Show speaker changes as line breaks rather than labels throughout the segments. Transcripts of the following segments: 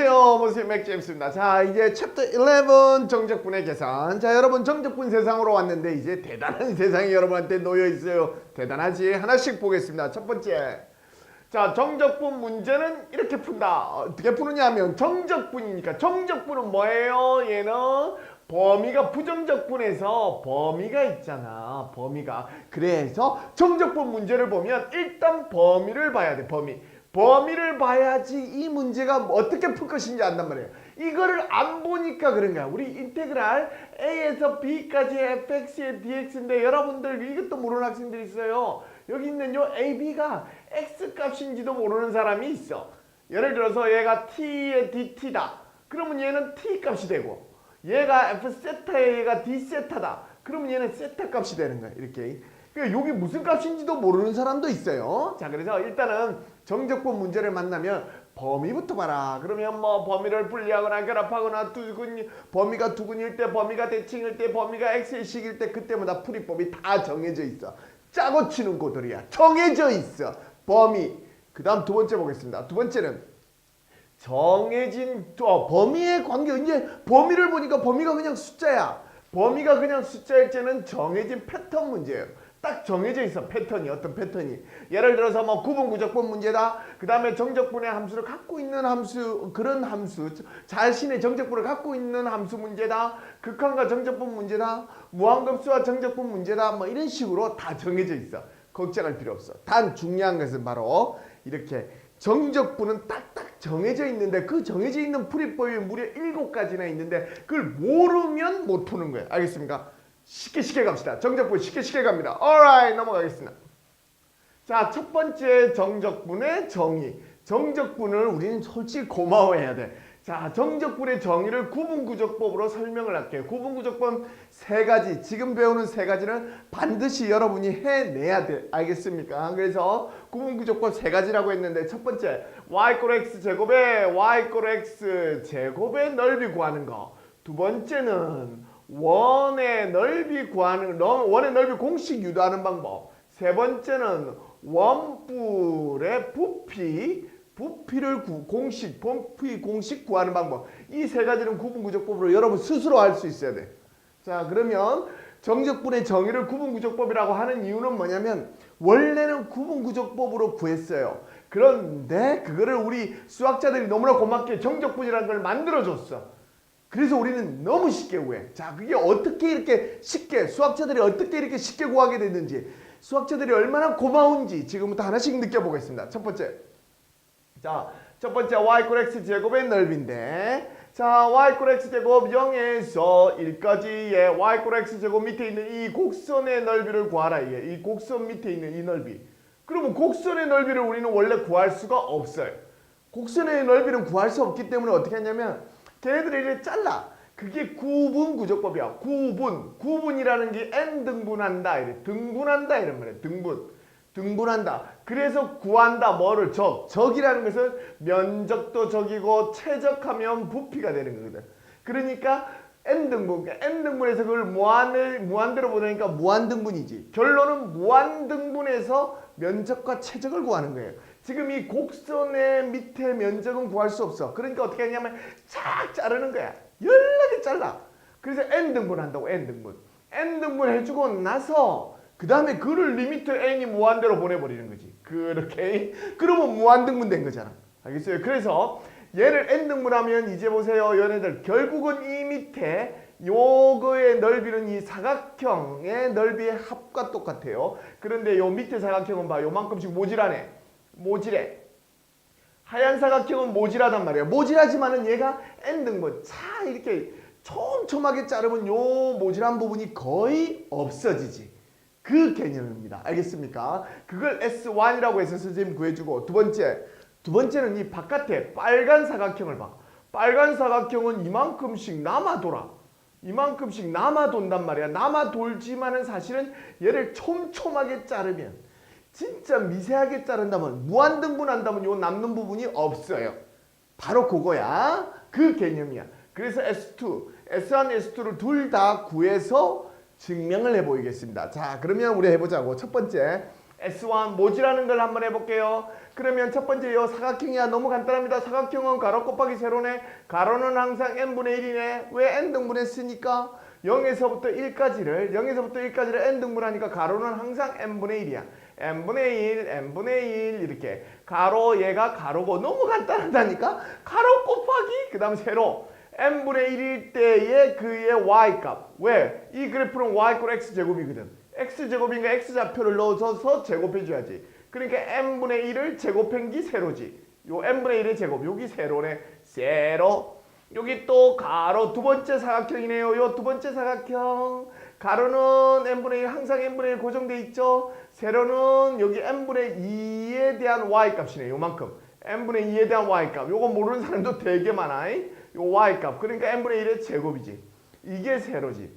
안녕하세요. 모습 맥제임스입니다. 자, 이제 챕터 11 정적분의 계산. 자, 여러분 정적분 세상으로 왔는데 이제 대단한 세상이 여러분한테 놓여 있어요. 대단하지? 하나씩 보겠습니다. 첫 번째. 자, 정적분 문제는 이렇게 푼다. 어떻게 푸느냐 하면 정적분이니까 정적분은 뭐예요? 얘는 범위가 부정적분에서 범위가 있잖아. 범위가. 그래서 정적분 문제를 보면 일단 범위를 봐야 돼. 범위. 범위를 봐야지 이 문제가 어떻게 풀 것인지 안단 말이에요. 이거를 안 보니까 그런 거야. 우리 인테그랄 a에서 b까지 fx의 dx인데 여러분들 이것도 모르는 학생들이 있어요. 여기 있는 요 ab가 x 값인지도 모르는 사람이 있어. 예를 들어서 얘가 t의 dt다. 그러면 얘는 t 값이 되고 얘가 f 세타에 얘가 d 세타다. 그러면 얘는 세타 값이 되는 거야. 이렇게. 그러니까 여기 무슨 값인지도 모르는 사람도 있어요. 자, 그래서 일단은 정적분 문제를 만나면 범위부터 봐라. 그러면 뭐 범위를 분리하거나 결합하거나 두근 범위가 두근일 때, 범위가 대칭일 때, 범위가 x의식일 때 그때마다 풀이법이 다 정해져 있어. 짜고 치는 고들이야. 정해져 있어. 범위. 그 다음 두 번째 보겠습니다. 두 번째는 정해진 어, 범위의 관계 이제 범위를 보니까 범위가 그냥 숫자야. 범위가 그냥 숫자일 때는 정해진 패턴 문제예요. 딱 정해져 있어 패턴이 어떤 패턴이. 예를 들어서 뭐 구분 구적분 문제다. 그 다음에 정적분의 함수를 갖고 있는 함수 그런 함수. 자신의 정적분을 갖고 있는 함수 문제다. 극한과 정적분 문제다. 무한급수와 정적분 문제다. 뭐 이런 식으로 다 정해져 있어. 걱정할 필요 없어. 단 중요한 것은 바로 이렇게 정적분은 딱딱 정해져 있는데 그 정해져 있는 풀이법이 무려 일곱 가지나 있는데 그걸 모르면 못 푸는 거예요 알겠습니까? 쉽게 쉽게 갑시다. 정적분 쉽게 쉽게 갑니다. alright 넘어가겠습니다. 자, 첫 번째 정적분의 정의. 정적분을 우리는 솔직히 고마워해야 돼. 자, 정적분의 정의를 구분구적법으로 설명을 할게요. 구분구적법 세 가지, 지금 배우는 세 가지는 반드시 여러분이 해내야 돼. 알겠습니까? 그래서 구분구적법 세 가지라고 했는데 첫 번째, y = x 제곱에 y = x 제곱의 넓이 구하는 거. 두 번째는 원의 넓이 구하는 원의 넓이 공식 유도하는 방법. 세 번째는 원뿔의 부피 부피를 구, 공식 부피 공식 구하는 방법. 이 세 가지는 구분구적법으로 여러분 스스로 할 수 있어야 돼. 자 그러면 정적분의 정의를 구분구적법이라고 하는 이유는 뭐냐면 원래는 구분구적법으로 구했어요. 그런데 그거를 우리 수학자들이 너무나 고맙게 정적분이라는 걸 만들어줬어. 그래서 우리는 너무 쉽게 구해. 자, 그게 어떻게 이렇게 쉽게 수학자들이 어떻게 이렇게 쉽게 구하게 됐는지 수학자들이 얼마나 고마운지 지금부터 하나씩 느껴보겠습니다. 첫 번째. 자, 첫 번째 y = x 제곱의 넓인데 자, y = x 제곱 0에서 1까지의 y = x 제곱 밑에 있는 이 곡선의 넓이를 구하라 이게. 이 곡선 밑에 있는 이 넓이. 그러면 곡선의 넓이를 우리는 원래 구할 수가 없어요. 곡선의 넓이는 구할 수 없기 때문에 어떻게 하냐면 걔네들을 이렇게 잘라. 그게 구분 구조법이야. 구분. 구분이라는 게 n 등분한다. 이래. 등분한다 이런 말이야. 등분. 등분한다. 그래서 구한다. 뭐를 적. 적이라는 것은 면적도 적이고 최적하면 부피가 되는 거거든. 그러니까 n 등분. 그러니까 n 등분에서 그걸 무한을 무한대로 보내니까 무한 등분이지. 결론은 무한 등분에서 면적과 최적을 구하는 거예요. 지금 이 곡선의 밑에 면적은 구할 수 없어. 그러니까 어떻게 하냐면 쫙 자르는 거야. 연락이 잘라. 그래서 n 등분 한다고 n 등분. n 등분 해주고 나서 그 다음에 그를 리미트 n이 무한대로 보내버리는 거지. 그렇게 그러면 무한 등분 된 거잖아. 알겠어요? 그래서 얘를 n 등분하면 이제 보세요, 연애들 결국은 이 밑에 요거의 넓이는 이 사각형의 넓이의 합과 똑같아요. 그런데 요 밑에 사각형은 봐, 요만큼씩 모질하네. 모질해. 하얀 사각형은 모질하단 말이에요. 모질하지만은 얘가 n등분. 차 이렇게 촘촘하게 자르면 요 모질한 부분이 거의 없어지지. 그 개념입니다. 알겠습니까? 그걸 S1이라고 해서 선생님 구해주고 두 번째, 두 번째는 이 바깥에 빨간 사각형을 봐. 빨간 사각형은 이만큼씩 남아 돌아. 이만큼씩 남아 돈단 말이야. 남아 돌지만은 사실은 얘를 촘촘하게 자르면 진짜 미세하게 자른다면 무한등분한다면 요 남는 부분이 없어요. 바로 그거야. 그 개념이야. 그래서 S2, S1, S2를 둘 다 구해서 증명을 해보이겠습니다. 자, 그러면 우리 해보자고. 첫 번째, S1 모지라는 걸 한번 해볼게요. 그러면 첫 번째 요 사각형이야 너무 간단합니다. 사각형은 가로 곱하기 세로네. 가로는 항상 n분의 1이네. 왜 n 등분했으니까 0에서부터 1까지를 0에서부터 1까지를 n 등분하니까 가로는 항상 n분의 1이야. N분의 1, n분의 1 이렇게. 가로 얘가 가로고 너무 간단하다니까? 가로 곱하기 그 다음 세로. N분의 1일 때의 그의 y값. 왜? 이 그래프는 y x 제곱이거든. X제곱인가 x좌표를 넣어서 제곱해줘야지. 그러니까 n분의 1을 제곱한 기 세로지. 요 n분의 1의 제곱 여기 세로네. 세로. 여기 또 가로 두 번째 사각형이네요. 요 두 번째 사각형 가로는 n분의 1 항상 n분의 1 고정돼 있죠 세로는 여기 n분의 2에 대한 y 값이네 요만큼 n분의 2에 대한 y 값 요거 모르는 사람도 되게 많아 요 y 값 그러니까 n분의 1의 제곱이지 이게 세로지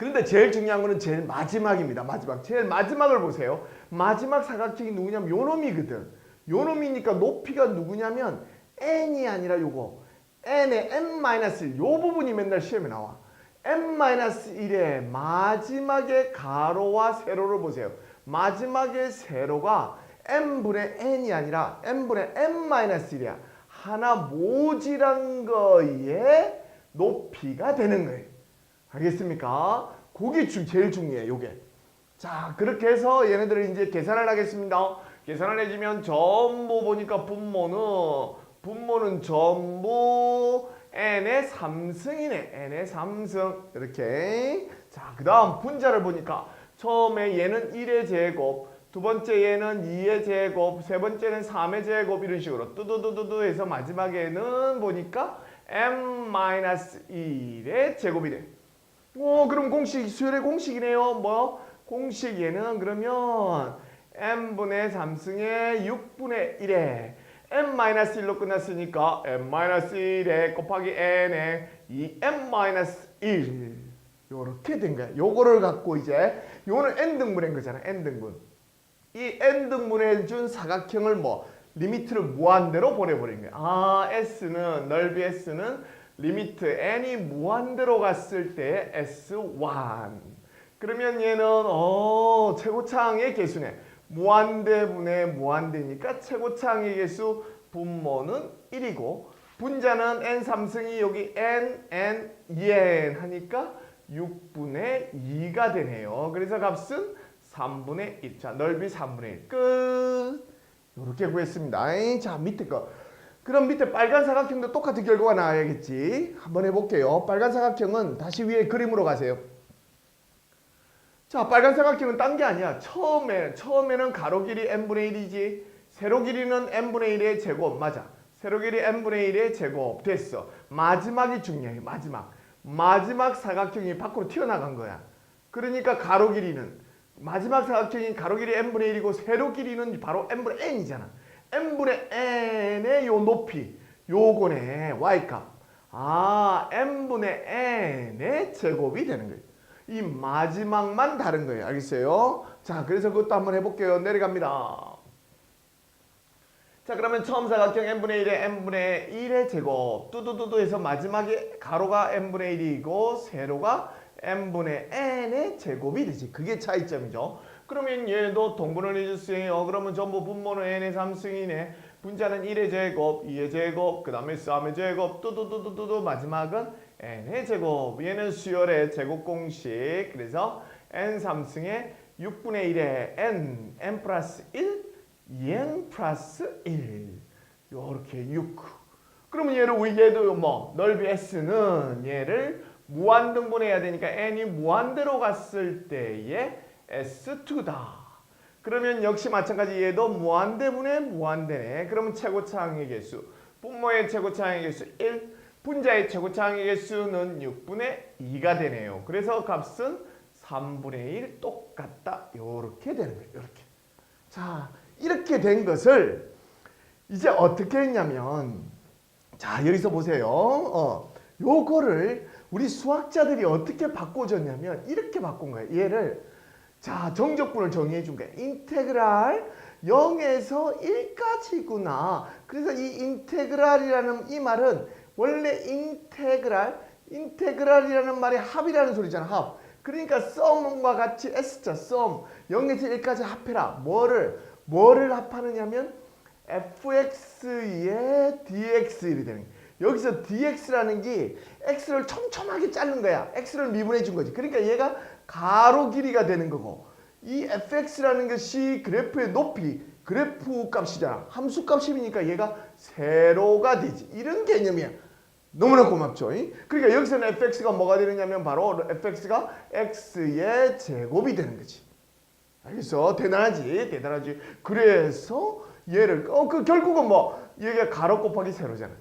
그런데 제일 중요한 거는 제일 마지막입니다. 마지막. 제일 마지막을 보세요. 마지막 사각형이 누구냐면 요 놈이거든. 요 놈이니까 높이가 누구냐면 n이 아니라 요거. n의 n-1. 요 부분이 맨날 시험에 나와. N-1의 마지막에 가로와 세로를 보세요. 마지막에 세로가 n분의 n이 아니라 n분의 n-1이야. 하나 모질한 거에 높이가 되는 거예요. 알겠습니까? 그게 주- 제일 중요해, 요게. 자, 그렇게 해서 얘네들을 이제 계산을 하겠습니다. 계산을 해주면 전부 보니까 분모는 분모는 전부 n의 3승이네. n의 3승. 이렇게. 자, 그 다음 분자를 보니까 처음에 얘는 1의 제곱, 두 번째 얘는 2의 제곱, 세 번째는 3의 제곱 이런 식으로 뚜두두두두 해서 마지막에는 보니까 m-1의 제곱이 돼. 오, 그럼 공식 수열의 공식이네요. 뭐? 공식 얘는 그러면 n분의 3승의 6분의 1에 n-1로 끝났으니까 n-1에 곱하기 n에 2n-1 요렇게 된 거야. 요거를 갖고 이제 요거는 n등분인 거잖아. n등분. 이 n등분해 준 사각형을 뭐 리미트를 무한대로 보내버린 거야. 아 s는 넓이 s는 리미트 n이 무한대로 갔을 때 s1 그러면 얘는 어 최고차항의 개수네 무한대분의 무한대니까 최고차항의 개수 분모는 1이고 분자는 n 3승이 여기 n n 2n 하니까 6분의 2가 되네요 그래서 값은 3분의 1. 자, 넓이 3분의 1. 끝. 이렇게 구했습니다. 에이, 자, 밑에 거. 그럼 밑에 빨간 사각형도 똑같은 결과가 나와야겠지. 한번 해볼게요. 빨간 사각형은 다시 위에 그림으로 가세요. 자, 빨간 사각형은 딴 게 아니야. 처음에, 처음에는 가로 길이 n분의 1이지. 세로 길이는 n분의 1의 제곱. 맞아. 세로 길이 n분의 1의 제곱. 됐어. 마지막이 중요해. 마지막. 마지막 사각형이 밖으로 튀어나간 거야. 그러니까 가로 길이는 마지막 사각형인 가로 길이 n분의 1이고 세로 길이는 바로 n분의 n이잖아. n분의 n의 요 높이 요거네 y값. 아 n분의 n의 제곱이 되는 거예요. 이 마지막만 다른 거예요. 알겠어요? 자 그래서 그것도 한번 해볼게요. 내려갑니다. 자 그러면 처음 사각형 n분의 1에 n분의 1의 제곱 뚜두두두 해서 마지막에 가로가 n분의 1이고 세로가 n분의 n의 제곱이 되지. 그게 차이점이죠. 그러면 얘도 동분을 해주세요. 그러면 전부 분모는 n의 3승이네. 분자는 1의 제곱, 2의 제곱, 그 다음에 3의 제곱, 뚜두두두두두 마지막은 n의 제곱. 얘는 수열의 제곱 공식. 그래서 n 3승의 6분의 1에 n, n 플러스 1, 2n 플러스 1. 요렇게 6. 그러면 얘를 얘도 뭐 넓이 s는 얘를 무한 등분해야 되니까 n이 무한대로 갔을 때의 S2다. 그러면 역시 마찬가지 얘도 무한대분의 무한대네. 그러면 최고차항의 개수. 분모의 최고차항의 개수 1, 분자의 최고차항의 개수는 6분의 2가 되네요. 그래서 값은 3분의 1 똑같다. 이렇게 되는 거예요. 이렇게. 자, 이렇게 된 것을 이제 어떻게 했냐면 자, 여기서 보세요. 어, 요거를 우리 수학자들이 어떻게 바꿔줬냐면 이렇게 바꾼 거예요. 얘를 자 정적분을 정의해 준 거예요. 인테그랄 0에서 1까지구나. 그래서 이 인테그랄이라는 이 말은 원래 인테그랄 인테그랄이라는 말이 합이라는 소리잖아. 합. 그러니까 썸과 같이 S자 썸 0에서 1까지 합해라. 뭐를 뭐를 합하느냐면 fx의 dx 이 되는 거야. 여기서 dx라는 게 x를 촘촘하게 자른 거야. x를 미분해 준 거지. 그러니까 얘가 가로 길이가 되는 거고 이 fx라는 것이 그래프의 높이 그래프 값이잖아. 함수 값이니까 얘가 세로가 되지. 이런 개념이야. 너무나 고맙죠. 이? 그러니까 여기서는 fx가 뭐가 되느냐면 바로 fx가 x의 제곱이 되는 거지. 알겠어? 대단하지, 대단하지. 그래서 얘를 어 그 결국은 뭐 얘가 가로 곱하기 세로잖아.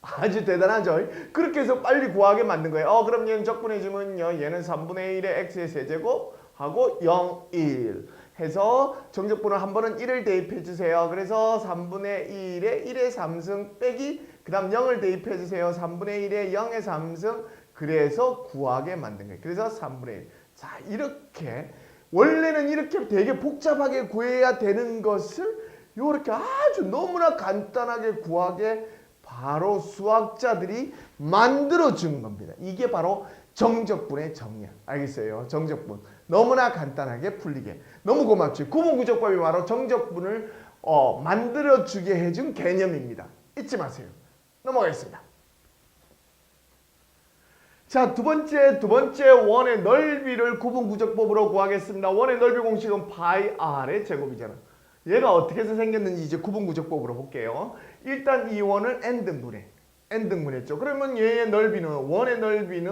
아주 대단하죠. 그렇게 해서 빨리 구하게 만든 거예요. 어 그럼 얘는 적분해주면요, 얘는 3분의 1의 x의 세제곱 하고 0, 1 해서 정적분을 한 번은 1을 대입해 주세요. 그래서 3분의 1에 1의 3승 빼기 그 다음 0을 대입해 주세요. 3분의 1에 0의 3승 그래서 구하게 만든 거예요. 그래서 3분의 1. 자 이렇게 원래는 이렇게 되게 복잡하게 구해야 되는 것을 이렇게 아주 너무나 간단하게 구하게 바로 수학자들이 만들어 준 겁니다. 이게 바로 정적분의 정리야. 알겠어요? 정적분. 너무나 간단하게 풀리게. 너무 고맙지. 구분구적법이 바로 정적분을 어, 만들어 주게 해준 개념입니다. 잊지 마세요. 넘어가겠습니다. 자, 두 번째, 두 번째 원의 넓이를 구분구적법으로 구하겠습니다. 원의 넓이 공식은 파이 r의 제곱이잖아. 얘가 어떻게 해서 생겼는지 이제 구분구적법으로 볼게요. 일단 이 원을 n등분해. n등분했죠. 그러면 얘의 넓이는 원의 넓이는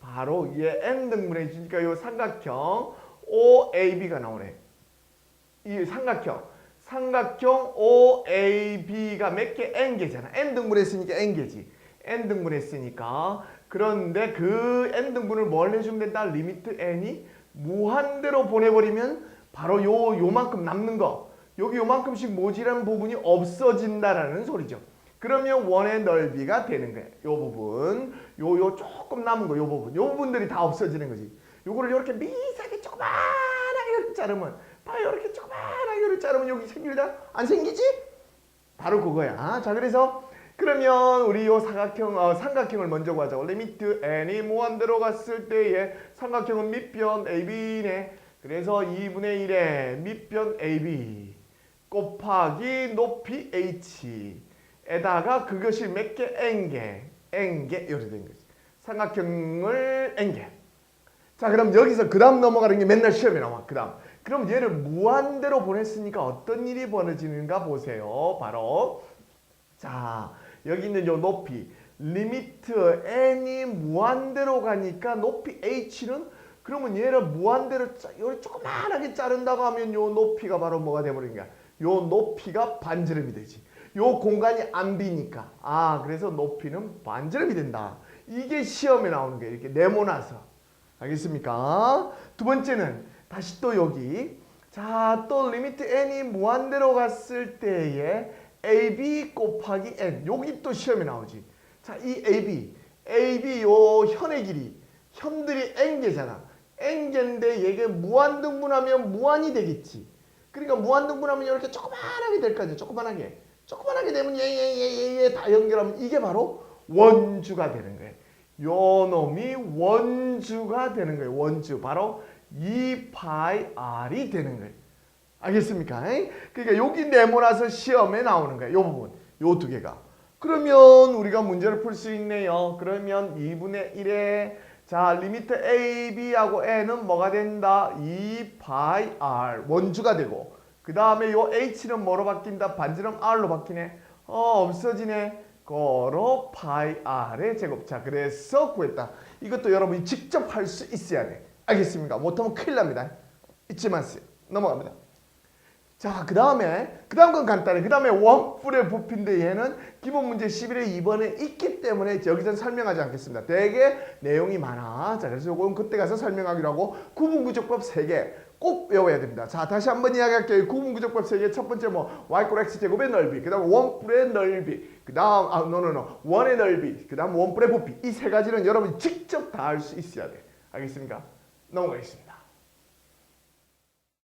바로 얘 n등분해 주니까 이 삼각형 OAB가 나오네. 이 삼각형 삼각형 OAB가 몇 개? n개잖아. n등분했으니까 n개지. n등분했으니까 그런데 그 n등분을 뭘 해주면 된다? 리미트 n이 무한대로 보내버리면 바로 요 요만큼 남는 거 여기 요만큼씩 모질한 부분이 없어진다라는 소리죠. 그러면 원의 넓이가 되는 거예요. 요 부분, 요 요 조금 남은 거, 요 부분, 요 부분들이 다 없어지는 거지. 요거를 이렇게 미세하게 조그만하게 자르면, 봐요, 이렇게 조그만하게 자르면 여기 생길다? 안 생기지? 바로 그거야. 자, 그래서 그러면 우리 요 사각형, 어, 삼각형을 먼저 구하자. 리미트 n이 무한대로 갔을 때의 삼각형은 밑변 AB네. 그래서 2분의 1의 밑변 AB 곱하기 높이 H 에다가 그것이 몇 개? N개, N개 이렇게 된 거지. 삼각형을 N개. 자 그럼 여기서 그 다음 넘어가는 게 맨날 시험에 나와. 그 다음. 그럼 얘를 무한대로 보냈으니까 어떤 일이 벌어지는가 보세요. 바로 자 여기 있는 요 높이 리미트 n이 무한대로 가니까 높이 h는 그러면 얘를 무한대로 짜, 요 조그만하게 자른다고 하면 요 높이가 바로 뭐가 돼버린 거야. 요 높이가 반지름이 되지. 요 공간이 안 비니까. 아 그래서 높이는 반지름이 된다. 이게 시험에 나오는 거예요. 이렇게 네모나서. 알겠습니까? 두 번째는 다시 또 여기 자 또 리미트 n이 무한대로 갔을 때에 ab 곱하기 n 여기 또 시험에 나오지. 자 이 ab ab 요 현의 길이 현들이 n개잖아. n개인데 얘가 무한등분하면 무한이 되겠지. 그러니까 무한등분하면 이렇게 조그만하게 될 거 아니야. 조그만하게. 조그만하게 되면 얘얘얘얘 다 연결하면 이게 바로 원주가 되는 거예요. 요 놈이 원주가 되는 거예요. 원주. 바로 2파이 r이 되는 거예요. 알겠습니까? 그러니까 여기 네모나서 시험에 나오는 거예요. 요 부분. 요 두 개가. 그러면 우리가 문제를 풀 수 있네요. 그러면 2분의 1에 자 리미트 a, b하고 n은 뭐가 된다? 2파이 r 원주가 되고 그 다음에 요 h는 뭐로 바뀐다? 반지름 r로 바뀌네. 어 없어지네. 거로 파이 r의 제곱. 자 그래서 구했다. 이것도 여러분이 직접 할 수 있어야 돼. 알겠습니까? 못하면 큰일 납니다. 잊지 마세요. 넘어갑니다. 자, 그 다음에, 그 다음 건 간단해. 그 다음에 원뿔의 부피인데 얘는 기본 문제 11에 2번에 있기 때문에 여기서는 설명하지 않겠습니다. 되게 내용이 많아. 자, 그래서 이건 그때 가서 설명하기로 하고 구분구조법 3개 꼭 외워야 됩니다. 자, 다시 한번 이야기할게요. 구분구조법 3개 첫 번째 뭐 y꼴 x제곱의 넓이, 그 다음 원뿔의 넓이, 그 다음, 아, 노노노, 원의 넓이, 그 다음 원뿔의 부피. 이 세 가지는 여러분이 직접 다할수 있어야 돼. 알겠습니까? 넘어가겠습니다.